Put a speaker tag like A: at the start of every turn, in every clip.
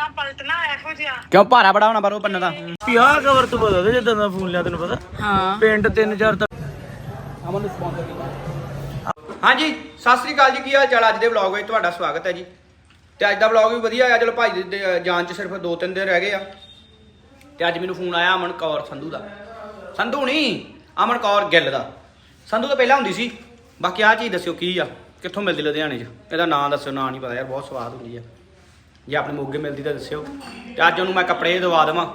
A: ਪੰਨਾ ਪਲਟਣਾ ਇਹੋ ਜਿਹਾ।
B: ਕਿਉਂ ਭਾਰਾ ਬੜਾ ਹੋਣਾ ਪਰ ਉਹ ਪੰਨਾ ਦਾ
C: ਪਿਆ ਕਵਰ ਤੋਂ ਪਤਾ ਤੇ ਜਦੋਂ ਦਾ ਫੋਨ ਲਿਆ ਤੈਨੂੰ ਪਤਾ?
A: ਹਾਂ।
C: ਪਿੰਡ 3000 ਤੱਕ
B: ਅਮਨ ਨੂੰ ਸਪਾਂਸਰ ਕੀਤਾ ਹਾਂਜੀ ਸਤਿ ਸ੍ਰੀ ਅਕਾਲ ਜੀ ਕੀ ਹਾਲ ਚਾਲ? ਅੱਜ ਦੇ ਵਲੌਗ ਵਿੱਚ ਤੁਹਾਡਾ ਸਵਾਗਤ ਹੈ ਜੀ। ਤੇ ਅੱਜ ਦਾ ਵਲੌਗ ਵੀ ਵਧੀਆ ਆ ਚਲੋ ਭਾਈ ਦੀ ਜਾਨ ਚ ਸਿਰਫ 2-3 ਦਿਨ ਰਹਿ ਗਏ ਆ। ਤੇ ਅੱਜ ਮੈਨੂੰ ਫੋਨ ਆਇਆ ਅਮਨ ਕੌਰ ਸੰਧੂ ਦਾ। ਸੰਧੂ ਨਹੀਂ ਅਮਨ ਕੌਰ ਗਿੱਲ ਦਾ। ਸੰਧੂ ਤਾਂ ਪਹਿਲਾਂ ਹੁੰਦੀ ਸੀ। ਬਾਕੀ ਆਹ ਚੀਜ਼ ਦੱਸਿਓ ਕੀ ਆ? ਕਿੱਥੋਂ ਮਿਲਦੀ ਲੁਧਿਆਣੇ 'ਚ? ਇਹਦਾ ਨਾਂ ਦੱਸਿਓ ਨਾਂ ਨਹੀਂ ਪਤਾ ਯਾਰ ਬਹੁਤ ਸਵਾਦ ਹੁੰਦੀ ਆ। ਜੇ ਆਪਣੇ ਮੋਗੇ ਮਿਲਦੀ ਤਾਂ ਦੱਸਿਓ। ਤੇ ਅੱਜ ਉਹਨੂੰ ਮੈਂ ਕੱਪੜੇ ਦਵਾ ਦੇਵਾਂ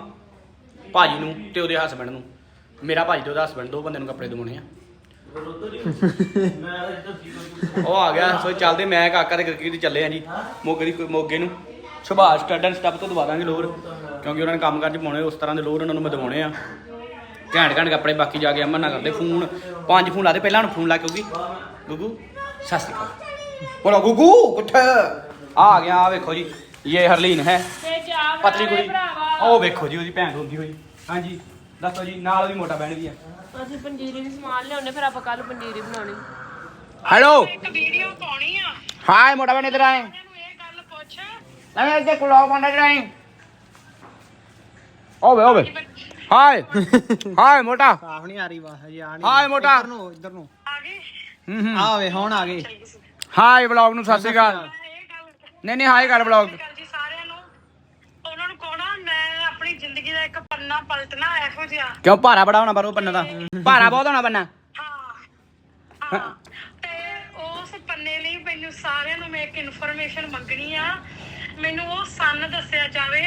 B: ਭਾਜੀ ਨੂੰ ਤੇ ਉਹਦੇ ਹਸਬੰਡ ਨੂੰ। ਮੇਰਾ ਭਾਜੀ ਤੇ ਉਹਦਾ ਹਸਬੰਡ ਦੋ ਬੰਦੇ ਨੂੰ ਕੱਪੜੇ ਦਵਾਉਣੇ ਆ। ਉਹ ਆ ਗਿਆ ਸੋ ਚੱਲਦੇ ਮੈਂ ਕਾਕਾ ਤੇ ਕ੍ਰਿਕਟ ਦੀ ਚੱਲੇ ਆ ਜੀ, ਮੋਗੇ ਦੀ ਮੋਗੇ ਨੂੰ। ਸੁਭਾਸ਼ ਸਟੱਡ ਐਂਡ ਸਟੱਪ ਤੋਂ ਦਵਾ ਦਾਂਗੇ ਲੋਰ, ਕਿਉਂਕਿ ਉਹਨਾਂ ਨੇ ਕੰਮ ਕਾਜ ਪਾਉਣੇ, ਉਸ ਤਰ੍ਹਾਂ ਦੇ ਲੋਰ ਉਹਨਾਂ ਨੂੰ ਮੈਂ ਦਵਾਉਣੇ ਆ। ਘੈਂਟ ਘੈਂਟ ਕੱਪੜੇ, ਬਾਕੀ ਜਾ ਕੇ ਅਮਨ ਨਾਲ ਕਰਦੇ ਫੋਨ। ਪੰਜ ਫੋਨ ਲਾਦੇ ਪਹਿਲਾਂ ਹੁਣ ਫੋਨ ਲਾ ਕਿਉਂਕਿ ਗੁੱਗੂ, ਸਤਿ ਸ਼੍ਰੀ ਅਕਾਲ। ਬੋਲੋ, ਗੁੱਗੂ ਕਿੱਥੇ ਆ ਗਿਆ, ਆ ਵੇਖੋ ਜੀ। ਇਹ ਹਰਲੀਨ ਹੈ। ਪਤਲੀ ਕੁੜੀ। ਉਹ ਵੇਖੋ ਜੀ ਉਹਦੀ ਭੈਣ ਰੋਂਦੀ ਹੋਈ। ਹਾਂਜੀ ਦੱਸੋ ਜੀ ਨਾਲ ਉਹਦੀ ਮੋਟਾ ਬਹਿਣ ਵੀ ਆ।
D: ਅਸੀਂ ਪੰਜੀਰੀ ਵੀ ਸਮਾਨ ਲਿਆਉਣੇ ਫਿਰ ਆਪਾਂ ਕੱਲ ਪੰਜੀਰੀ ਬਣਾਉਣੀ।
B: ਹੈਲੋ
A: ਇੱਕ ਵੀਡੀਓ ਪਾਉਣੀ ਆ।
B: ਹਾਏ ਮੋਟਾ ਬਹਿਣ ਇਧਰ ਆਏ।
A: ਇਹ ਗੱਲ ਪੁੱਛ।
B: ਮੈਂ ਇੱਥੇ ਕੁਲਾਬ ਬੰਦਾ ਜਾਈ ਓਵੇ ਓਵੇ। ਹਾਏ ਹਾਏ ਮੋਟਾ।
C: ਸਾਫ਼ ਨਹੀਂ ਆ ਰਹੀ ਵਾਹ ਜੀ ਆ
B: ਹਾਏ ਮੋਟਾ।
C: ਨੂੰ ਇੱਧਰ ਨੂੰ।
A: ਆ ਗਈ
B: ਹੂੰ ਹੂੰ।
C: ਆਵੇ ਹੁਣ ਆ ਗਏ।
B: ਹਾਏ ਵਲੌਗ ਨੂੰ ਸਤਿ ਸ਼੍ਰੀ ਅਕਾਲ। ਨਹੀਂ ਨਹੀਂ ਹਾਏ ਕਰ ਵਲੌਗ
A: ਗੱਲ ਜੀ ਸਾਰਿਆਂ ਨੂੰ ਉਹਨਾਂ ਨੂੰ ਕਹਣਾ ਮੈਂ ਆਪਣੀ ਜ਼ਿੰਦਗੀ ਦਾ ਇੱਕ ਪੰਨਾ ਪਲਟਣਾ ਇਹੋ ਜਿਹਾ।
B: ਕਿਉਂ ਭਾਰਾ ਬੜਾ ਹੋਣਾ ਪਰ ਉਹ ਪੰਨਾ ਦਾ? ਭਾਰਾ ਬਹੁਤ ਹੋਣਾ ਪੰਨਾ।
A: ਹਾਂ ਹਾਂ। ਤੇ ਉਸ ਪੰਨੇ ਲਈ ਮੈਨੂੰ ਸਾਰਿਆਂ ਨੂੰ ਮੈਂ ਇੱਕ ਇਨਫੋਰਮੇਸ਼ਨ ਮੰਗਣੀ ਆ। ਮੈਨੂੰ ਉਹ ਸੰਨ ਦੱਸਿਆ ਜਾਵੇ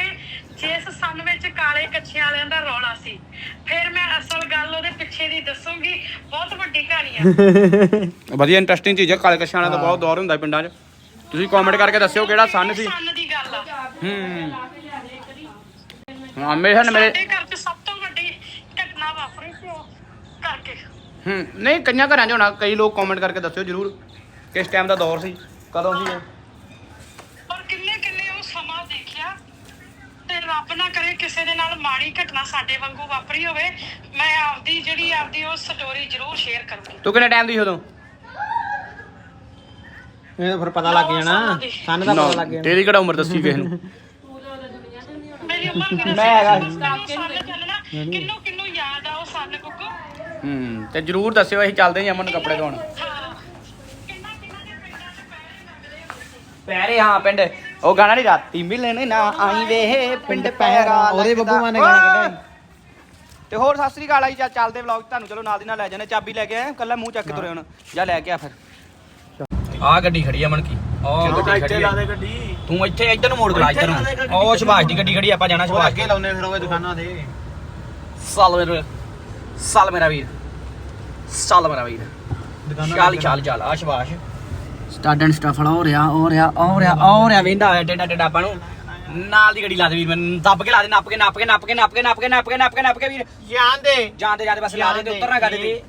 A: ਜਿਸ ਸੰਨ ਵਿੱਚ ਕਾਲੇ ਕੱਛਿਆਂ ਵਾਲਿਆਂ ਦਾ ਰੌਲਾ ਸੀ। ਫਿਰ ਮੈਂ ਅਸਲ ਗੱਲ ਉਹਦੇ ਪਿੱਛੇ ਦੀ ਦੱਸੂਗੀ। ਬਹੁਤ ਵੱਡੀ ਕਹਾਣੀ ਆ।
B: ਵਧੀਆ ਇੰਟਰਸਟਿੰਗ ਚੀਜ਼ ਹੈ ਕਾਲੇ ਕਸ਼ਾਂ ਦਾ ਬਹੁਤ ਦੌਰ ਹੁੰਦਾ ਪਿੰਡਾਂ 'ਚ। ਤੁਸੀਂ ਕਮੈਂਟ ਕਰਕੇ ਦੱਸਿਓ ਕਿਹੜਾ ਸੰਨ ਸੀ।
A: ਸੰਨ ਦੀ ਗੱਲ ਆ।
B: ਹੂੰ। ਹਾਂ ਮੇਰੇ ਨਾਲ ਮੇਰੇ
A: ਸਾਡੇ ਘਰ 'ਚ ਸਭ ਤੋਂ ਵੱਡੀ ਘਟਨਾ ਵਾਪਰੀ ਸੀ ਉਹ ਕਰਕੇ।
B: ਹੂੰ ਨਹੀਂ ਕਈਆਂ ਘਰਾਂ 'ਚ ਹੋਣਾ ਕਈ ਲੋਕ ਕਮੈਂਟ ਕਰਕੇ ਦੱਸਿਓ ਜਰੂਰ ਕਿਸ ਟਾਈਮ ਦਾ ਦੌਰ ਸੀ ਕਦੋਂ ਸੀ ਇਹ?
A: ਪਰ ਕਿੰਨੇ ਕਿੰਨੇ ਉਹ ਸਮਾਂ ਦੇਖਿਆ ਤੇ ਰੱਬ ਨਾ ਕਰੇ ਕਿਸੇ ਦੇ ਨਾਲ ਮਾੜੀ ਘਟਨਾ ਸਾਡੇ ਵਾਂਗੂ ਵਾਪਰੀ ਹੋਵੇ ਮੈਂ ਆਪਦੀ ਜਿਹੜੀ ਆਪਦੀ ਉਹ ਸਟੋਰੀ ਜ਼ਰੂਰ ਸ਼ੇਅਰ ਕਰੂੰਗੀ।
B: ਤੂੰ ਕਿੰਨੇ ਟਾਈਮ ਦੀ ਸੀ ਉਦੋਂ?
C: ਇਹ ਤਾਂ ਫਿਰ ਪਤਾ ਲੱਗ ਜਾਣਾ ਸਾਨੂੰ ਤਾਂ ਪਤਾ ਲੱਗ ਜਾਣਾ।
B: ਤੇਰੀ ਕਿਹੜਾ ਉਮਰ ਦੱਸੀ ਕਿਸੇ ਨੂੰ?
A: ਮੇਰੀ ਉਮਰ ਕਿੰਨੀ
B: ਮੈਂ ਹੈਗਾ।
A: ਚੱਲਣਾ। ਕਿੰਨੂੰ ਕਿੰਨੂੰ ਯਾਦ ਆ ਉਹ ਸੰਨ ਕੁੱਕੂ?
B: ਹੂੰ ਤੇ ਜਰੂਰ ਦੱਸਿਓ ਅਸੀਂ ਚੱਲਦੇ ਹਾਂ ਅਮਨ ਨੂੰ ਕੱਪੜੇ ਧੋਣ।
A: ਹਾਂ ਕਿੰਨਾ ਕਿੰਨਾ ਦੇ ਪਿੰਡਾਂ 'ਚ ਪੈਰੇ ਲੱਗਦੇ ਆ?
B: ਪੈਰੇ ਹਾਂ ਪਿੰਡ। ਉਹ ਗਾਣਾ ਨਹੀਂ ਰਾਤੀ ਮਿਲਣ ਨਾ ਆਈ ਵੇ ਪਿੰਡ ਪੈਰਾ
C: ਉਹਦੇ। ਬੱਬੂ ਮਾਨ ਨੇ ਗਾਣਾ ਕੱਢਿਆ
B: ਤੇ ਹੋਰ ਸਤਿ ਸ੍ਰੀ ਅਕਾਲ ਆਈ ਚੱਲ ਚੱਲਦੇ ਵਲੌਗ ਤੁਹਾਨੂੰ ਚਲੋ ਨਾਲ ਦੀ ਨਾਲ ਲੈ ਜਾਣੇ ਚਾਬੀ ਲੈ ਕੇ ਆਏ ਕੱਲਾ ਮੂੰਹ ਚੱਕ ਕੇ ਤੁਰੇ ਹੁਣ। ਜਾ ਲੈ ਕੇ ਆ ਫਿਰ। ਆ ਗੱਡੀ ਖੜੀ ਆ ਮਨ ਕੀ। ਉਹ ਗੱਡੀ ਖੜੀ ਆ।
C: ਦੇ ਗੱਡੀ।
B: ਤੂੰ ਇੱਥੇ ਇੱਧਰ ਨੂੰ ਮੋੜ ਕੇ ਲਾ ਇੱਧਰ ਨੂੰ। ਉਹ ਸੁਭਾਸ਼ ਦੀ ਗੱਡੀ ਖੜੀ ਆ, ਆਪਾਂ ਜਾਣਾ ਸੁਭਾਸ਼
C: ਅੱਗੇ ਲਾਉਨੇ ਫਿਰ ਉਹ ਦੁਕਾਨਾਂ ਦੇ
B: ਸਾਲ ਮੇਰਾ ਸਾਲ ਮੇਰਾ ਵੀਰ। ਸਾਲ ਮੇਰਾ ਵੀਰ। ਚੱਲ ਚੱਲ ਚੱਲ ਆ ਸ਼ਬਾਸ਼ ਸਟਾਰਟ ਐਂਡ ਸਟਾਫ ਵਾਲਾ ਹੋ ਰਿਹਾ ਹੋ ਰਿਹਾ ਹੋ ਰਿਹਾ ਹੋ ਰਿਹਾ ਵੇਂਦਾ ਹੋਇਆ ਟੇਡਾ ਟੇਡਾ ਆਪਾਂ ਨੂੰ। ਨਾਲ ਦੀ ਗੱਡੀ ਲਾ ਦੇ ਵੀਰ ਮੈਨੂੰ ਦੱਬ ਕੇ ਲਾ ਦੇ ਨੱਪ ਕੇ ਨੱਪ ਕੇ ਨੱਪ ਕੇ ਨੱਪ ਕੇ ਨੱਪ ਕੇ ਨੱਪ ਕੇ ਨੱਪ ਕੇ ਨੱਪ ਕੇ ਵੀਰ।
C: ਜਾਣ ਦੇ
B: ਜਾਂਦੇ ਜਾਂਦੇ ਬਸ ਲਾ ਦੇ ਤੇ ਉੱਤਰ ਨਾ ਗੱਡੀ ਤੇ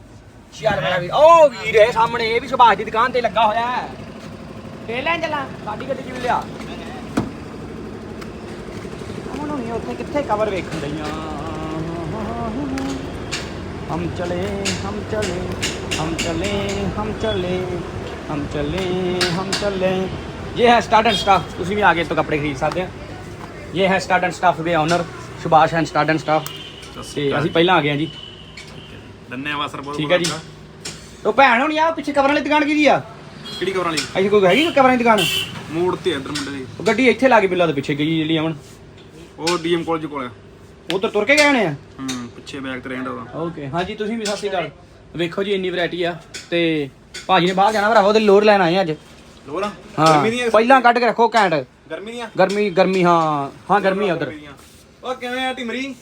B: ਚੱਲ ਮੇਰਾ ਵੀਰ। ਉਹ ਵੀਰ ਇਹ ਸਾਹਮਣੇ ਇਹ ਵੀ ਸੁਭਾਸ਼ ਦੀ ਦੁਕਾਨ ਤੇ ਲੱਗਾ ਹੋਇਆ ਹੈ। ਫੇਰ ਲੈਣ ਹਮ ਚਲੇ ਹਮ ਚਲੇ ਹਮ ਚਲੇ ਹਮ ਚਲੇ ਹਮ ਚਲੇ ਹਮ ਚਲੇ। ये है स्टार्ट एंड स्टाफ तुम भी आगे तो कपड़े खरीद सकते हैं ये है स्टार्ट एंड स्टाफ के owner Subhash and start and staff ਤੇ ਅਸੀਂ ਪਹਿਲਾਂ ਆ ਗਏ ਜੀ।
E: ਧੰਨਵਾਦ ਸਰ ਬਹੁਤ ਬਹੁਤ
B: ਠੀਕ ਹੈ ਜੀ। ਉਹ ਭੈਣ ਹੋਣੀ ਆ ਪਿੱਛੇ ਕਵਰਾਂ ਵਾਲੀ ਦੁਕਾਨ ਕਿਹਦੀ ਆ?
E: ਕਿਹੜੀ ਕਵਰਾਂ ਲਈ?
B: ਇੱਥੇ ਕੋਈ ਹੈਗੀ ਕਵਰਾਂ ਦੀ ਦੁਕਾਨ?
E: ਮੋੜ ਤੇ ਇੱਧਰ ਮੁੰਡੇ ਦੀ।
B: ਉਹ ਗੱਡੀ ਇੱਥੇ ਲਾ ਕੇ ਬਿੱਲਾ ਦੇ ਪਿੱਛੇ ਗਈ ਜਿਹੜੀ ਅਮਨ।
E: ਉਹ ਡੀਐਮ ਕਾਲਜ ਕੋਲ ਆ।
B: ਉਧਰ ਤੁਰ ਕੇ ਗਏ ਹੋਣੇ ਆ?
E: ਹੂੰ ਪਿੱਛੇ ਬੈਗ ਤੇ ਰਹਿੰਦਾ ਉਹਦਾ
B: ਓਕੇ ਹਾਂਜੀ ਤੁਸੀਂ ਵੀ ਸਤਿ ਸ਼੍ਰੀ ਅਕਾਲ। ਵੇਖੋ ਜੀ ਇੰਨੀ ਵੈਰਾਈਟੀ ਆ ਤੇ ਭਾਜੀ ਨੇ ਬਾਹਰ ਜਾਣਾ ਭਰਾਵਾ ਉਹਦੇ ਲੋਰ ਲੈਣ ਆਏ ਆ ਅੱਜ।
E: ਲੋਰਾ?
B: ਹਾਂ
E: ਗਰਮੀ ਦੀਆਂ?
B: ਪਹਿਲਾਂ ਕੱਢ ਕੇ ਰੱਖੋ ਘੈਂਟ।
E: ਗਰਮੀ ਦੀਆਂ?
B: ਗਰਮੀ ਗਰਮੀ ਹਾਂ। ਹਾਂ ਗਰਮੀ ਆ ਉਧਰ।
E: ਉਹ ਕਿਵੇਂ ਆ ਟਿਮਰੀ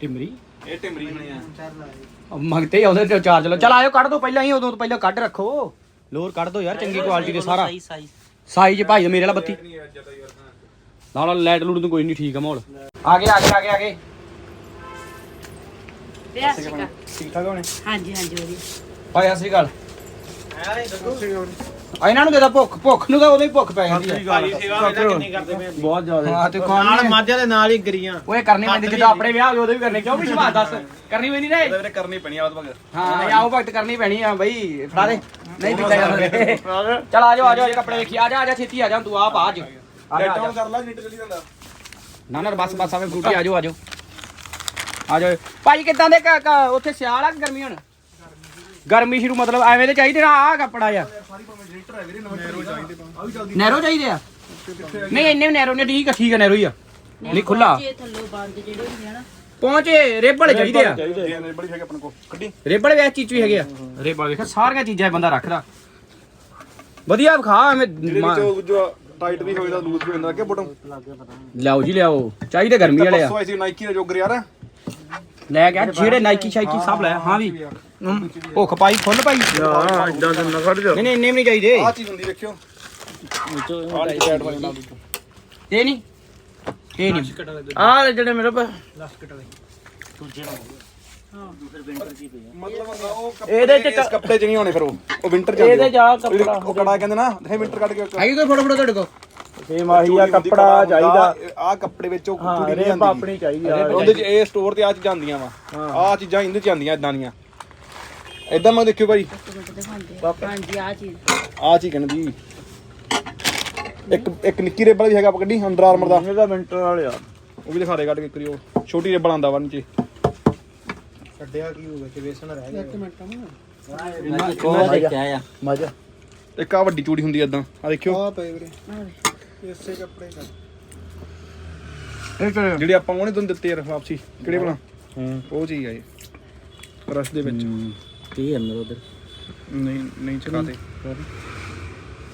B: ਟਿਮਰੀ
E: ਇਹ ਟਿਮਰੀ ਬਣੇ ਆ।
B: ਮੰਗਤੇ ਹੀ ਆਉਂਦੇ ਚਾਰਜ ਲਓ। ਚਲ ਆਇਓ ਕੱਢ ਦੋ ਪਹਿਲਾਂ ਹੀ ਉਦੋਂ ਤੋਂ ਪਹਿਲਾਂ ਕੱਢ ਰੱਖੋ। ਲੋਰ ਕੱਢ ਦੋ ਯਾਰ ਚੰਗੀ ਕੁਆਲਿਟੀ ਦੇ ਸਾਰਾ। ਸਾਈਜ਼ ਭਾਈ ਮੇਰੇ ਵਾਲਾ ਬੱਤੀ। ਨਾਲ ਲਾਈਟ ਲੂਟ ਤੋਂ ਕੋਈ ਨਹੀਂ ਠੀਕ ਆ ਮਾਹੌਲ। ਆ ਗਏ ਆ ਗਏ ਆ ਗਏ ਆ ਗਏ।
D: ਰਿਆਸਿਕਾ
B: ਠੀਕ ਠਾਕ ਹੋਣੇ?
D: ਹਾਂਜੀ ਹਾਂਜੀ ਵਧੀਆ।
B: ਭਾਈ ਸਤਿ ਸ਼੍ਰੀ ਅਕਾਲ। ਆ ਇਹਨਾਂ ਨੂੰ ਦੇਦਾ ਭੁੱਖ ਭੁੱਖ ਨੂੰ ਤਾਂ ਉਦੋਂ ਹੀ ਭੁੱਖ ਪੈ ਜਾਂਦੀ ਹੈ
C: ਭਾਜੀ ਸੇਵਾ ਵੇਲਾ ਕਿੰਨੀ ਕਰਦੇ ਪਏ
B: ਬਹੁਤ ਜ਼ਿਆਦਾ। ਹਾਂ ਤੇ ਖਾਣ
C: ਨਾਲ ਮਾਝਾ ਦੇ ਨਾਲ ਹੀ ਗਰੀਆਂ।
B: ਓਏ ਕਰਨੀ ਪੈਂਦੀ ਜਦੋਂ ਆਪਣੇ ਵਿਆਹ ਹੋਵੇ ਉਦੋਂ ਵੀ ਕਰਨੀ ਕਿਉਂ ਵੀ ਸ਼ਬਾਦ ਦੱਸ? ਕਰਨੀ ਪੈਂਦੀ ਨਾ?
E: ਇਹਦੇ ਵੀਰੇ ਕਰਨੀ ਪੈਣੀ ਆ ਉਹ ਤੋਂ ਬਗੈਰ।
B: ਹਾਂ ਆਓ ਭਗਤ ਕਰਨੀ ਪੈਣੀ ਆ ਬਈ ਫੜਾ ਦੇ। ਨਹੀਂ ਦਿੱਤਾ ਜਾਂਦਾ ਚਲ ਆ ਜਾਓ ਆ ਜਾਓ ਕੱਪੜੇ ਵੇਖੀ। ਆ ਜਾ ਆ ਜਾ ਛੇਤੀ ਆ ਜਾ ਤੂੰ ਆਪ ਆ ਜਾ ਆ ਜਾ, ਆ ਜਾ।
E: ਕਰ ਲਾ ਨਿੱਟ ਚਲੀ ਜਾਂਦਾ।
B: ਨਾ ਨਾ ਬਸ ਬਸ ਆਵੇ ਫਰੂਟੀ ਆ ਜਾਓ ਆ ਜਾਓ। ਆ ਜਾਓ। ਭਾਈ ਕਿੱਦਾਂ ਦੇ ਉੱਥੇ ਸਿਆਲ ਆ ਗਰਮੀ ਹੁਣ? ਗਰਮੀ ਸ਼ੁਰੂ ਮਤਲਬ ਐਵੇਂ ਦੇ ਚਾਹੀਦੇ ਨਾ ਆ ਕੱਪੜਾ ਆ ਨੈਰੋ ਚਾਹੀਦੇ ਆ? ਨਹੀਂ ਇੰਨੇ ਨੈਰੋ ਨੇ ਠੀਕ ਆ ਠੀਕ ਆ ਨੈਰੋ ਹੀ ਆ। ਨਹੀਂ ਖੁੱਲਾ
D: ਜੇ ਥੱਲੋਂ ਬੰਦ ਜਿਹੜੇ ਹੁੰਦੇ ਆ ਨਾ
B: ਪਹੁੰਚੇ ਰੇਬੜ ਚਾਹੀਦੇ ਆ।
E: ਇਹ ਬੜੀ ਹੈਗੇ ਆਪਣੇ ਕੋ ਕੱਢੀ
B: ਰੇਬੜ ਵੇਖ ਚੀਚੂ ਹੈਗੇ ਆ। ਰੇਬੜ ਵੇਖ ਸਾਰੀਆਂ ਚੀਜ਼ਾਂ ਇਹ ਬੰਦਾ ਰੱਖਦਾ। ਵਧੀਆ ਵਿਖਾ ਐਵੇਂ
E: ਜਿਹਦੇ
B: ਮਾ-
E: ਵਿੱਚ ਜੋ ਟਾਈਟ ਵੀ ਹੋਵੇ ਤਾਂ ਲੂਜ਼ ਵੀ ਹੋ ਜਾਂਦਾ ਕਿ ਬਟਨ
B: ਲਿਆਓ ਜੀ ਲਿਆਓ। ਚਾਹੀਦੇ ਗਰਮੀ ਵਾਲੇ ਆ।
E: ਪਰਸੋਂ ਐਸੀ ਨਾਈਕੀ ਦੇ ਜੋਗਰ ਯਾਰ।
B: ਲੈ ਗਿਆ ਜਿਹੜੇ ਨਾਈਕੀ ਸ਼ਾਈਕੀ ਸਭ ਲੈ। ਹਾਂ ਵੀ। ਭੁੱਖ ਪਾਈ ਫੁੱਲ ਪਾਈ।
C: ਹਾਂ ਇਦਾਂ ਤਾਂ ਨਾ ਖੜ ਜਾ
B: ਨਹੀਂ ਨਹੀਂ ਇੰਨੇ ਵੀ ਨਹੀਂ ਚਾਹੀਦੇ।
E: ਆਹ ਚੀਜ਼ ਹੁੰਦੀ ਵੇਖਿਓ। ਆਹ ਨਹੀਂ ਟਾਈਟ ਵਾਲੀ ਨਾਲ।
B: ਇਹ ਨਹੀਂ। ਇਹ ਨਹੀਂ।
C: ਆਹ ਜਿਹੜੇ ਮੇਰੇ ਪਾ
E: ਮਤਲਬ ਉਹ ਕੱਪੜੇ
C: ਇਹਦੇ ਚ
E: ਇਸ ਕੱਪੜੇ ਚ ਨਹੀਂ ਹੋਣੇ ਫਿਰ ਉਹ। ਉਹ ਵਿੰਟਰ ਚ
C: ਇਹਦੇ ਜਾ ਕੱਪੜਾ।
E: ਉਹ ਕੜਾ ਕਹਿੰਦੇ ਨਾ ਇਹ ਵਿੰਟਰ ਕੱਢ ਕੇ
B: ਆਈ ਕੋਈ ਫੋਟੋ ਫੋਟੋ ਤੁਹਾਡੇ ਕੋਲ।
C: ਸੇਮ ਆਹੀ ਆ ਕੱਪੜਾ ਚਾਹੀਦਾ।
E: ਆਹ ਕੱਪੜੇ ਵਿੱਚ ਉਹ
C: ਹਾਂ
E: ਚੂੜੀ ਨਹੀਂ ਆਉਂਦੀ।
C: ਆਪਣੀ ਚਾਹੀਦੀ ਆ।
E: ਉਹਦੇ ਚ ਇਹ ਸਟੋਰ ਤੇ ਆ ਚੀਜ਼ਾਂ ਆਉਂਦੀਆਂ ਵਾ। ਆਹ ਚੀਜ਼ਾਂ ਇਹਦੇ ਚ ਆਉਂਦੀਆਂ ਇਦਾਂ ਦੀਆਂ। ਇਦਾਂ ਮੈਂ ਦੇਖਿਓ ਭਾਈ।
D: ਆ। ਹਾਂਜੀ ਆ ਚੀਜ਼।
E: ਆਹ ਚੀਜ਼ ਕਹਿੰਦੀ। ਇੱਕ ਇੱਕ ਨਿੱਕੀ ਰੇਬਲ ਵੀ ਹੈਗਾ ਆਪਾਂ ਕੱਢੀ ਅੰਡਰ ਆਰਮਰ ਦਾ।
C: ਇਹਦਾ ਮਿੰਟਰ ਵਾਲੇ ਆ।
E: ਉਹ ਵੀ ਦਿਖਾ ਦੇ ਕੱਢ ਕੇ ਕਰਿਓ ਛੋਟੀ ਰੇਬਲ ਆਂਦਾ ਵਾ ਨੀਚੇ।
C: ਉਹ ਦੇਖਿਆ ਆ। ਮਜ਼ਾ।
E: ਇੱਕ ਆ ਵੱਡੀ ਚੂੜੀ ਹੁੰਦੀ ਆ ਇਦਾਂ ਆ ਦੇਖਿਓ ਜਿਹੜੀ ਆਪਾਂ ਉਹਨੇ ਤੁਹਾਨੂੰ ਦਿੱਤੇ ਯਾਰ ਵਾਪਸੀ ਕਿਹੜੇ ਬਣਾ ਉਹ ਚੀਜ਼ ਆ ਇਹ। ਰਸ਼ ਦੇ ਵਿੱਚ।
C: ਕੀ ਅੰਦਰ ਉਧਰ?
E: ਨਹੀਂ ਨਹੀਂ ਚਕਾਤੇ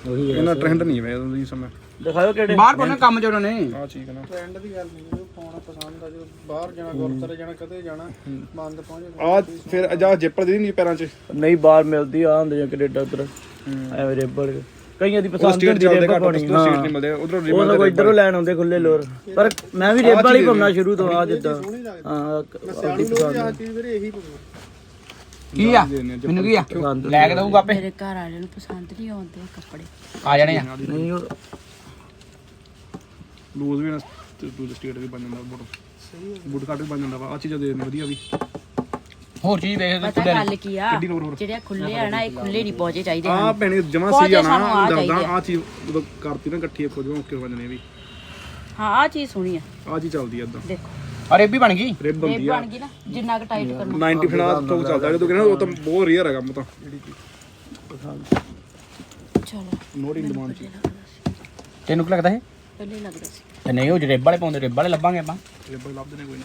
C: ਉਹੀ
E: ਇਹਨਾਂ ਟ੍ਰੈਂਡ ਨਹੀਂ ਹੈ ਉਹਦੀ ਸਮੇਂ
C: ਦਿਖਾਓ ਕਿਹੜੇ।
B: ਬਾਹਰ ਕੋਨੇ ਕੰਮ ਚ ਉਹਨਾਂ ਨੇ।
E: ਆ ਚੀਜ਼ ਨਾ।
F: ਟ੍ਰੈਂਡ ਦੀ ਗੱਲ ਨਹੀਂ ਜਦੋਂ ਪਾਉਣਾ ਪਸੰਦ ਆ ਜਦੋਂ ਬਾਹਰ ਜਾਣਾ ਗੁਰਦੁਆਰੇ ਜਾਣਾ ਕਦੇ ਜਾਣਾ ਬੰਦ ਪਹੁੰਚ
E: ਆ ਫਿਰ ਜਾ ਜਿੱਪਰ ਦੀ ਨਹੀਂ ਪੈਰਾਂ 'ਚ?
C: ਨਹੀਂ ਬਾਹਰ ਮਿਲਦੀ ਆ ਹੁੰਦੇ ਜਾਂ ਕੈਨੇਡਾ ਉਧਰ। ਐਵੇਂ ਕਈਆਂ ਦੀ
E: ਉਹ
C: ਪਸੰਦ
E: ਸਟੇਟ
C: ਹੁੰਦੀ
E: ਚੱਲਦੇ
C: ਰੇਬੜ
E: ਘੱਟ
C: ਪਾਉਣੀ।
E: ਸਟੇਟ ਨਹੀਂ ਮਿਲਦੇ ਉਧਰੋਂ
C: ਉਹ
E: ਰਿਬਨ
C: ਲੋਕ ਇਧਰੋਂ ਲੈਣ ਆਉਂਦੇ ਖੁੱਲੇ ਲੋਰ। ਪਰ ਮੈਂ ਵੀ ਰੇਬੜ ਹੀ ਪਾਉਣਾ ਸ਼ੁਰੂ ਤੋਂ ਆ ਜਿੱਦਾਂ। ਹਾਂ
F: ਸਿਆਣੀ ਨੂੰ ਵੀ ਆਹ ਚੀਜ਼ ਵੀਰੇ ਇਹੀ ਪਊਗਾ
B: ਕੀ ਆ? ਮੈਨੂੰ ਕੀ ਆ? ਲੈ ਕੇ ਦਊਗਾ ਆਪੇ।
D: ਮੇਰੇ ਘਰ ਵਾਲਿਆਂ ਨੂੰ ਪਸੰਦ ਨਹੀਂ ਆਉਂਦੇ ਕੱਪੜੇ।
B: ਆ ਜਾਣੇ ਆ।
C: ਨਹੀਂ ਉਹ
E: ਲੂਜ਼ ਵੀ ਨਾ ਦੂਜੇ ਸਟੇਟ ਵੀ ਬਣ ਜਾਂਦਾ ਬੁੱਟ। ਬੁੱਟ ਕੱਟ ਵੀ ਬਣ ਜਾਂਦਾ ਵਾ ਆ ਚੀਜ਼ਾਂ ਦੇ ਦਿੰਦੇ ਵਧੀਆ ਵੀ।
B: ਹੋਰ ਚੀਜ਼ ਵੇਖ
D: ਪਤਾ ਗੱਲ ਕੀ ਆ?
E: ਕਿੱਡੀ ਲੋੜ ਹੋਰ?
D: ਜਿਹੜੇ ਖੁੱਲੇ ਆ ਨਾ ਇਹ ਖੁੱਲੇ ਨਹੀਂ ਪਹੁੰਚੇ ਚਾਹੀਦੇ
E: ਆ
D: ਹਨ।
E: ਭੈਣੇ ਜਮਾ ਸੀ ਆ ਨਾ
D: ਸਾਨੂੰ ਆ
E: ਦੱਸਦਾ
D: ਚਾਹੀਦੇ ਆ।
E: ਆ ਚੀਜ਼ ਉਦੋਂ ਕਰਤੀ ਨਾ ਇਕੱਠੀ ਇੱਕੋ ਜਿਹਾ ਓਕੇ ਹੋ ਜਾਂਦੇ ਨੇ ਵੀ।
D: ਹਾਂ ਆ ਚੀਜ਼ ਸੋਹਣੀ ਆ।
E: ਆ ਚੀਜ਼ ਚੱਲਦੀ ਆ ਇਦਾਂ
D: ਦੇਖੋ।
B: ਅਰੇ ਵੀ ਬਣ ਗਈ?
E: ਰਿਬ
D: ਇਹ
E: ਹੁੰਦੀ ਆ।
D: ਬਣ ਗਈ ਨਾ ਜਿੰਨਾ ਕੁ ਟਾਈਟ ਕਰਨਾ।
E: 90 ਫਿਨਾ ਤੋਂ ਚੱਲਦਾ ਜਦੋਂ ਕਹਿੰਦਾ ਉਹ ਤਾਂ ਬਹੁਤ ਰੇਅਰ ਹੈਗਾ ਮਤਾ
D: ਚਲੋ।
E: ਨੋਟ ਇਨ ਡਿਮਾਂਡ ਚ।
B: ਤੈਨੂੰ ਕੀ ਲੱਗਦਾ ਇਹ?
D: ਪਹਿਲੇ ਲੱਗਦਾ ਸੀ।
B: ਤੇ ਨਹੀਂ ਉਹ ਜਿਹੜੇ ਵਾਲੇ ਪਾਉਂਦੇ ਰੇਬੜ ਵਾਲੇ ਲੱਭਾਂਗੇ ਆਪਾਂ।
E: ਰਿਬ ਲੱਭਦੇ ਨੇ ਕੋਈ ਨਾ।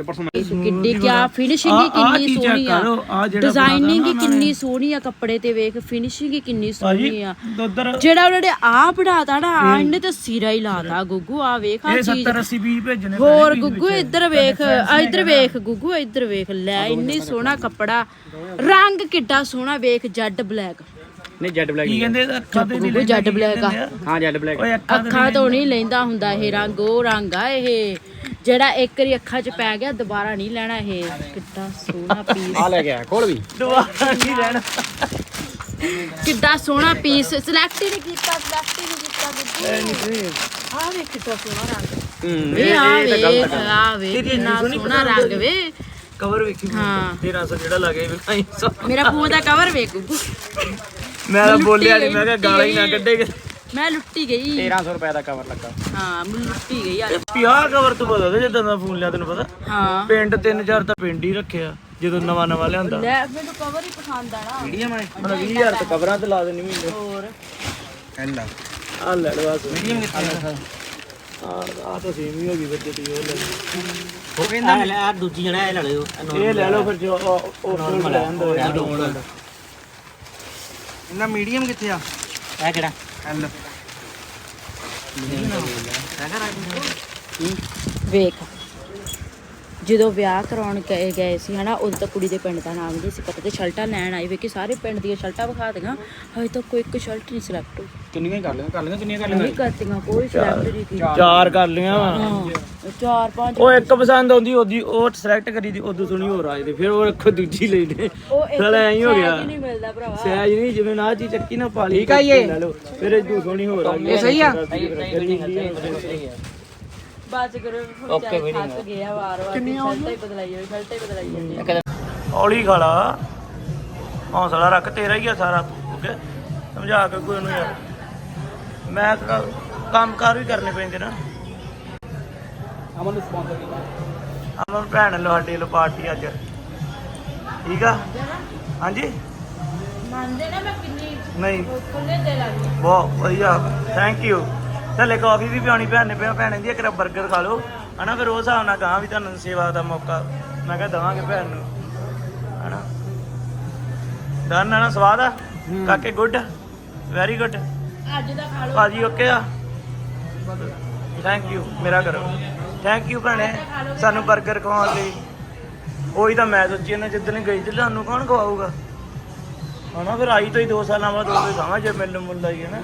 E: ਤੇ ਪਰਸੋਂ ਮੈਂ
D: ਇਸ ਕਿੱਡੀ ਕਿਆ ਫਿਨਿਸ਼ਿੰਗ ਹੀ ਕਿੰਨੀ ਸੋਹਣੀ ਆ। ਡਿਜ਼ਾਈਨਿੰਗ ਹੀ ਕਿੰਨੀ ਸੋਹਣੀ ਆ ਕੱਪੜੇ ਤੇ ਵੇਖ ਫਿਨਿਸ਼ਿੰਗ ਹੀ ਕਿੰਨੀ ਸੋਹਣੀ ਆ।
C: ਉਧਰ
D: ਜਿਹੜਾ ਉਹਨਾਂ ਨੇ ਆ ਬਣਾਤਾ ਨਾ ਆ ਇਹਨੇ ਤੇ ਸਿਰਾ ਹੀ ਲਾਤਾ ਗੁੱਗੂ ਆ ਵੇਖ ਆ
C: ਇਹ
D: ਚੀਜ਼।
C: 70 80 20 ਭੇਜਣੇ
D: ਹੋਰ ਗੁੱਗੂ ਇੱਧਰ ਵੇਖ ਆ ਇੱਧਰ ਵੇਖ ਗੁੱਗੂ ਇੱਧਰ ਵੇਖ ਲੈ ਇੰਨੀ ਸੋਹਣਾ ਕੱਪੜਾ। ਰੰਗ ਕਿੱਡਾ ਸੋਹਣਾ ਵੇਖ ਜੈਡ ਬਲੈਕ।
B: ਨਹੀਂ ਜੈਡ ਬਲੈਕ
C: ਕੀ ਕਹਿੰਦੇ? ਅੱਖਾਂ ਤੇ ਨਹੀਂ
D: ਜੈਡ ਬਲੈਕ ਆ।
B: ਹਾਂ ਜੈਡ ਬਲੈਕ
C: ਓਏ ਅੱਖਾਂ
D: ਅੱਖਾਂ ਤੋਂ ਨਹੀਂ ਲੈਂਦਾ। ਹੁੰਦਾ ਇਹ ਰੰਗ ਉਹ ਰੰਗ ਆ ਇਹ। ਜਿਹੜਾ ਇੱਕ ਵਾਰੀ ਅੱਖਾਂ 'ਚ ਪੈ ਗਿਆ ਦੁਬਾਰਾ ਨਹੀਂ ਲੈਣਾ ਇਹ। ਕਿੱਡਾ ਸੋਹਣਾ ਪੀਸ
B: ਆ ਲੈ ਗਿਆ ਖੋਲ ਵੀ।
C: ਦੁਬਾਰਾ ਨਹੀਂ ਰਹਿਣਾ
D: ਕਿੱਡਾ ਸੋਹਣਾ ਪੀਸ ਸਿਲੈਕਟ ਹੀ ਨਹੀਂ ਕੀਤਾ ਸਿਲੈਕਟ ਹੀ ਨਹੀਂ ਕੀਤਾ ਗੁੱਗੂ ਆ ਵੇ ਕਿੱਡਾ ਸੋਹਣਾ ਰੰਗ। ਵੇ ਆ ਵੇਖ ਆ। ਵੇ ਕਿੰਨਾ ਸੋਹਣਾ ਰੰਗ ਵੇ।
C: ਕਵਰ ਵੇਖੀ
D: ਹਾਂ।
C: 1300 ਜਿਹੜਾ ਲੱਗੇ ਵਿਖਾਈ
D: ਮੇਰਾ ਫੋਨ ਦਾ ਕਵਰ ਵੇਖ। ਗੁੱਗੂ
C: ਮੈਂ ਤਾਂ ਬੋਲਿਆ ਨਹੀਂ ਮੈਂ ਕਿਹਾ ਗਾਲਾਂ ਹੀ ਨਾ ਕੱਢੇ।
D: ਮੈਂ ਲੁੱਟੀ ਗਈ।
B: 1300 ਰੁਪਏ ਦਾ ਕਵਰ ਲੱਗਾ।
D: ਹਾਂ ਮੈਂ ਲੁੱਟੀ ਗਈ ਆ
C: 50 ਕਵਰ ਤੋਂ ਪਤਾ ਤੇ ਜਦੋਂ ਦਾ ਫੋਨ ਲਿਆ ਤੈਨੂੰ ਪਤਾ?
D: ਹਾਂ।
C: ਪਿੰਡ 3000 ਤਾਂ ਪਿੰਡ ਹੀ ਰੱਖਿਆ ਜਦੋਂ ਨਵਾਂ ਨਵਾਂ ਲਿਆਂਦਾ।
D: ਲੈ ਮੈਨੂੰ ਕਵਰ ਹੀ ਪਸੰਦ ਆ ਨਾ।
B: ਮੀਡੀਅਮ ਹੈ
C: ਮਤਲਬ 20000 ਤਾਂ ਕਵਰਾਂ ਤੇ ਲਾ ਦੇਣੀ ਮਹੀਨੇ
D: ਹੋਰ?
B: ਐਂਡਾ
C: ਆ। ਲੈ ਲਵਾ
B: ਮੀਡੀਅਮ ਕਿੱਥੇ
C: ਆ? ਆ ਤਾਂ ਸੇਮ ਹੀ ਹੋ ਗਈ ਬੱਚੇ ਦੀ ਉਹ ਲੈ।
B: ਹੋ ਕਹਿੰਦਾ
G: ਆ ਦੂਜੀ ਜਣਾ ਇਹ ਲੈ ਲਿਓ
C: ਇਹ ਲੈ ਲਓ ਫਿਰ ਜੋ ਉਹ ਨਾਰਮਲ ਹੈ
B: ਇਹਨਾਂ ਮੀਡੀਅਮ ਕਿੱਥੇ ਆ?
G: ਇਹ ਕਿਹੜਾ?
B: ਐਲ
D: ਵੇਖ। ਜਦੋਂ ਵਿਆਹ ਕਰਾਉਣ ਗਏ ਗਏ ਸੀ ਹਨਾ ਉਦੋਂ ਤਾਂ ਕੁੜੀ ਦੇ ਪਿੰਡ ਦਾ ਨਾਮ ਨਹੀਂ ਸੀ ਪਤਾ ਤੇ ਸ਼ਰਟਾਂ ਲੈਣ ਆਏ ਵੇਖੀ ਸਾਰੇ ਪਿੰਡ ਦੀਆਂ ਸ਼ਰਟਾਂ ਵਿਖਾ ਦਿਆਂ ਹਜੇ ਤੱਕ ਕੋਈ ਇੱਕ ਸ਼ਰਟ ਨਹੀਂ ਸਿਲੈਕਟ ਹੋਈ
B: ਕਿੰਨੀਆਂ ਹੀ ਕਰ ਲੈਂਦੇ ਕਰ ਲੈਂਦੇ ਕਿੰਨੀਆਂ ਕਰ
D: ਨਹੀਂ ਕਰਤੀਆਂ ਕੋਈ ਸਿਲੈਕਟ ਨਹੀਂ ਕੀਤੀ
C: ਚਾਰ ਕਰ ਲਿਆ ਵਾ
D: ਹਾਂ ਚਾਰ ਪੰਜ
C: ਉਹ ਇੱਕ ਪਸੰਦ ਆਉਂਦੀ ਉਹਦੀ ਉਹ ਸਿਲੈਕਟ ਕਰੀ ਦੀ ਉਦੋਂ ਸੁਣੀ ਹੋਰ ਆਏ ਤੇ ਫਿਰ ਉਹ ਰੱਖੋ ਦੂਜੀ ਲਈ ਦੇ
D: ਉਹ ਇੱਕ
C: ਸਾਲਾ ਐਂ ਹੀ ਹੋ ਗਿਆ
D: ਹੀ ਨਹੀਂ ਮਿਲਦਾ ਭਰਾਵਾ
C: ਸਹਿਜ ਨਹੀਂ ਜਿਵੇਂ ਨਾ ਚੀ ਚੱਕੀ ਨਾ ਪਾ ਲਈ
B: ਠੀਕ ਆ ਇਹ?
C: ਲੈ ਲਓ ਫਿਰ ਇਹ ਦੂ ਸੋਹਣੀ ਹੋਰ ਆ ਗਈ
B: ਇਹ ਸਹੀ ਆ
D: ਬਾਅਦ ਚ ਕਰੋ ਓਕੇ ਵੀ ਥੱਕ ਗਿਆ ਵਾਰ ਵਾਰ ਸ਼ਰਟਾਂ ਹੀ ਬਦਲਾਈ ਹੋਈ ਸ਼ਰਟਾਂ ਹੀ ਬਦਲਾਈ ਜਾਂਦੀ
C: ਹੌਲੀ ਖਾ ਲਾ ਹੌਸਲਾ ਰੱਖ ਤੇਰਾ ਹੀ ਆ ਸਾਰਾ ਓਕੇ ਸਮਝਾ ਕੇ ਕੋਈ ਨੂੰ ਯਾਰ। ਮੈਂ ਕੰਮ ਕਾਰ ਵੀ ਕਰਨੇ ਪੈਂਦੇ ਨਾ।
G: ਅਮਨ ਨੇ ਸਪਾਂਸਰ ਕੀਤਾ।
C: ਅਮਨ ਭੈਣ ਲੋ ਸਾਡੀ ਲੋ ਪਾਰਟੀ ਅੱਜ। ਠੀਕ ਆ? ਹਾਂਜੀ?
D: ਮੰਨਦੇ ਨਾ ਮੈਂ ਕਿੰਨੀ
C: ਨਹੀਂ।
D: ਖੁੱਲੇ
C: ਬਹੁਤ ਵਧੀਆ। ਥੈਂਕ ਯੂ ਥੱਲੇ ਕਾਫੀ ਵੀ ਪਿਆਉਣੀ ਭੈਣ ਨੇ ਪਿਆ ਭੈਣ ਦੀ ਇੱਕ 버ਗਰ ਖਾ ਲਓ। ਹਨਾ ਫਿਰ ਉਹ ਹਿਸਾਬ ਨਾਲ ਗਾਂ ਵੀ ਤੁਹਾਨੂੰ ਸੇਵਾ ਦਾ ਮੌਕਾ ਮੈਂ ਕਿਹਾ ਦਵਾਂਗੇ ਭੈਣ ਨੂੰ। ਹਨਾ? ਡਨ ਨਾ ਸਵਾਦ ਆ? ਕਾਕੇ ਗੁੱਡ ਵੈਰੀ ਗੁੱਡ
D: ਅੱਜ ਦਾ ਖਾ ਲਓ।
C: ਭਾਜੀ ਓਕੇ ਆ? ਥੈਂਕ ਯੂ ਮੇਰਾ ਕਰੋ। ਥੈਂਕ ਯੂ ਭੈਣੇ ਸਾਨੂੰ 버ਗਰ ਖਵਾਉਣ ਲਈ। ਉਹੀ ਤਾਂ ਮੈਂ ਸੋਚੀ ਨਾ ਜਿੱਦਣ ਗਈ ਤੇ ਤੁਹਾਨੂੰ ਕੌਣ ਖਵਾਊਗਾ? ਹਣਾ ਫਿਰ ਆਈ ਤੋਂ ਹੀ 2 ਸਾਲਾਂ ਬਾਅਦ ਉਹ ਖਾਵਾਂ ਜੇ ਮੈਨੂੰ ਮੁੱਲ ਆਈ ਹੈ ਨਾ।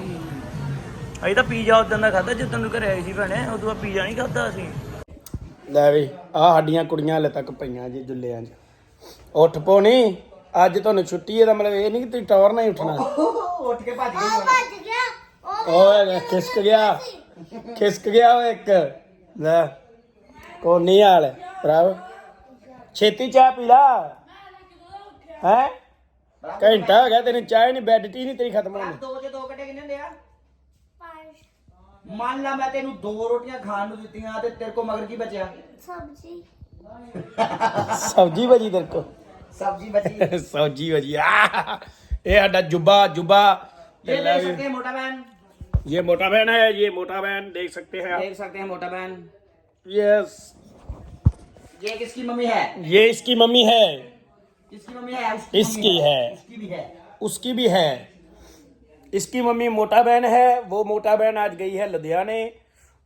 C: ਅਸੀਂ ਤਾਂ ਪੀਜ਼ਾ ਉਦੋਂ ਦਾ ਖਾਦਾ ਜਿੱਦਣ ਤੂੰ ਘਰੇ ਆਈ ਸੀ ਭੈਣੇ ਉਦੋਂ ਬਾਅਦ ਪੀਜ਼ਾ ਨਹੀਂ ਖਾਦਾ ਅਸੀਂ।
G: ਲੈ ਵੀ ਆ ਸਾਡੀਆਂ ਕੁੜੀਆਂ ਹਲੇ ਤੱਕ ਪਈਆਂ ਜੀ ਜੁੱਲਿਆਂ 'ਚ। ਉੱਠ ਪੋ ਨਹੀਂ ਅੱਜ ਤੁਹਾਨੂੰ ਛੁੱਟੀ ਹੈ ਦਾ ਮਤਲਬ ਇਹ ਨਹੀਂ ਕਿ ਤੁਸੀਂ ਟੌਰ ਨਾਲ ਹੀ ਉੱਠਣਾ।
B: ਉੱਠ ਕੇ ਭੱਜ ਗਈ
G: ਓਏ ਖਿਸਕ ਗਿਆ। ਖਿਸਕ ਗਿਆ ਓਏ ਇੱਕ। ਲੈ ਕੋ ਨਹੀਂ ਹਾਲ ਭਰਾਵ। ਛੇਤੀ ਚਾਹ ਪੀ ਲਾ। ਹੈ? ਘੰਟਾ ਹੋ ਗਿਆ ਤੈਨੂੰ ਚਾਹ ਨਹੀਂ ਬੈੱਡ ਟੀ ਨਹੀਂ ਤੇਰੀ ਖਤਮ ਹੋਣੀ।
B: ਦੋ ਚ ਦੋ ਕੱਟੇ ਕਿੰਨੇ ਹੁੰਦੇ ਆ? ਮੰਨ ਲਾ ਮੈਂ ਤੈਨੂੰ ਦੋ ਰੋਟੀਆਂ ਖਾਣ ਨੂੰ ਦਿੱਤੀਆਂ ਤੇ ਤੇਰੇ ਕੋ ਮਗਰ ਕੀ ਬਚਿਆ
G: ਸਬਜੀ ਵਜੀ ਤੇਰੇ ਕੋ
B: ਸਬਜ਼ੀ ਬਚੀ
G: ਸਬਜੀ ਵਜੀ ਆ ਇਹ ਸਾਡਾ ਜੁਬਾ ਜੁਬਾ
B: ये देख सकते हैं मोटा बहन
G: ये मोटा बहन है ये मोटा बहन देख सकते हैं आप
B: देख सकते हैं मोटा बहन
G: यस
B: ये किसकी मम्मी है
G: ये इसकी मम्मी है
B: किसकी मम्मी है उसकी
G: इसकी
B: मम्मी
G: है
B: उसकी भी है
G: उसकी भी है इसकी मम्मी मोटा बहन है वो मोटा बहन आज गई है लुधियाने।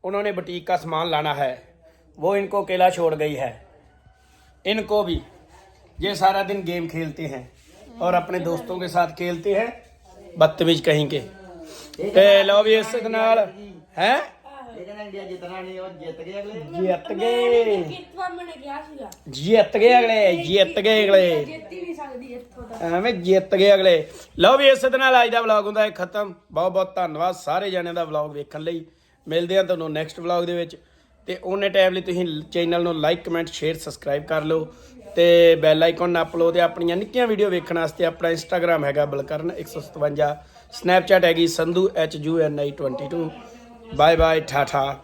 G: उन्होंने बुटीक का सामान लाना है वो इनको अकेला छोड़ गई है। इनको भी ये सारा दिन गेम खेलते हैं और अपने दोस्तों के साथ खेलते हैं बदतमीज कहीं के
B: लो भी इस है?
G: ਜਿੱਤ ਗਏ ਅਗਲੇ। ਜਿੱਤ ਗਏ। ਅਗਲੇ ਐਵੇਂ ਜਿੱਤ ਗਏ ਅਗਲੇ। ਲਓ ਵੀ ਇਸੇ ਦੇ ਨਾਲ ਅੱਜ ਦਾ ਵਲੌਗ ਹੁੰਦਾ ਹੈ ਖਤਮ। ਬਹੁਤ ਬਹੁਤ ਧੰਨਵਾਦ ਸਾਰੇ ਜਣਿਆਂ ਦਾ ਵਲੌਗ ਵੇਖਣ ਲਈ। ਮਿਲਦੇ ਹਾਂ ਤੁਹਾਨੂੰ ਨੈਕਸਟ ਵਲੌਗ ਦੇ ਵਿੱਚ। ਤੇ ਉਹਨੇ ਟਾਈਮ ਲਈ ਤੁਸੀਂ ਚੈਨਲ ਨੂੰ ਲਾਈਕ ਕਮੈਂਟ ਸ਼ੇਅਰ ਸਬਸਕ੍ਰਾਈਬ ਕਰ ਲਓ। ਤੇ ਬੈਲ ਆਈਕਨ ਨੱਪ ਲਓ ਤੇ ਆਪਣੀਆਂ ਨਿੱਕੀਆਂ ਵੀਡੀਓ ਵੇਖਣ ਵਾਸਤੇ ਆਪਣਾ ਇੰਸਟਾਗ੍ਰam ਹੈਗਾ ਬਲਕਰਨ 157 ਸਨੈਪਚੈਟ ਹੈਗੀ Sandhu HUNI22 Bye bye, Tata.